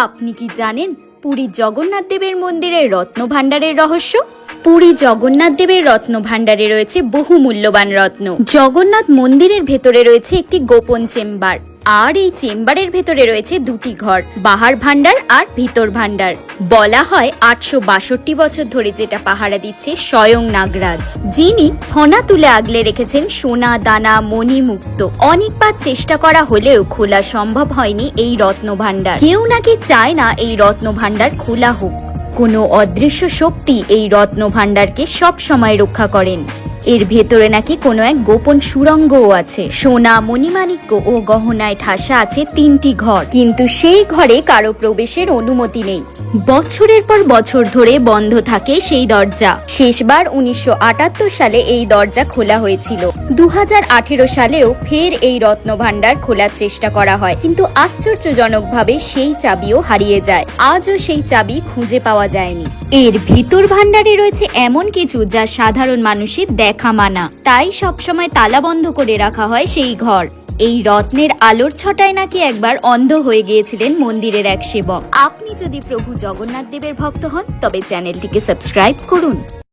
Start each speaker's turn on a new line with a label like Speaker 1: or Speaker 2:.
Speaker 1: আপনি কি জানেন পুরী জগন্নাথ দেবের মন্দিরের রত্ন ভাণ্ডারের রহস্য? পুরী জগন্নাথ দেবের রত্ন ভাণ্ডারে রয়েছে বহু মূল্যবান রত্ন। জগন্নাথ মন্দিরের ভেতরে রয়েছে একটি গোপন চেম্বার। আর এই চেম্বারের ভেতরে রয়েছে দুটি ঘর, বাহার ভাণ্ডার আর ভিতর ভাণ্ডার। বলা হয় আটশো বাষট্টি বছর ধরে যেটা পাহারা দিচ্ছে স্বয়ং নাগরাজ। যিনি ফনা তুলে আগলে রেখেছেন সোনা, দানা, মণি মুক্ত। অনেকবার চেষ্টা করা হলেও খোলা সম্ভব হয়নি এই রত্ন ভাণ্ডার। কেউ নাকি চায় না এই রত্ন ভাণ্ডার খোলা হোক। কোনো অদৃশ্য শক্তি এই রত্ন ভাণ্ডারকে সব সময় রক্ষা করেন। এর ভেতরে নাকি কোনো এক গোপন সুরঙ্গও আছে। সোনা, মণিমাণিক্য ও গহনায় ঠাসা আছে তিনটি ঘর। কিন্তু সেই ঘরে কারও প্রবেশের অনুমতি নেই। বছরের পর বছর ধরে বন্ধ থাকে সেই দরজা। শেষবার উনিশশো আটাত্তর সালে এই দরজা খোলা হয়েছিল। দু হাজার আঠেরো সালেও ফের এই রত্ন ভাণ্ডার খোলার চেষ্টা করা হয়। কিন্তু আশ্চর্যজনকভাবে সেই চাবিও হারিয়ে যায়। আজও সেই চাবি খুঁজে পাওয়া যায়নি। এর ভিতর ভাণ্ডারে রয়েছে এমন কিছু যা সাধারণ মানুষের দেখা মানা তাই সবসময় তালা বন্ধ করে রাখা হয় সেই ঘর। এই রত্নের আলোর ছটায় নাকি একবার অন্ধ হয়ে গিয়েছিলেন মন্দিরের এক সেবক। আপনি যদি প্রভু জগন্নাথ দেবের ভক্ত হন, তবে চ্যানেলটিকে সাবস্ক্রাইব করুন।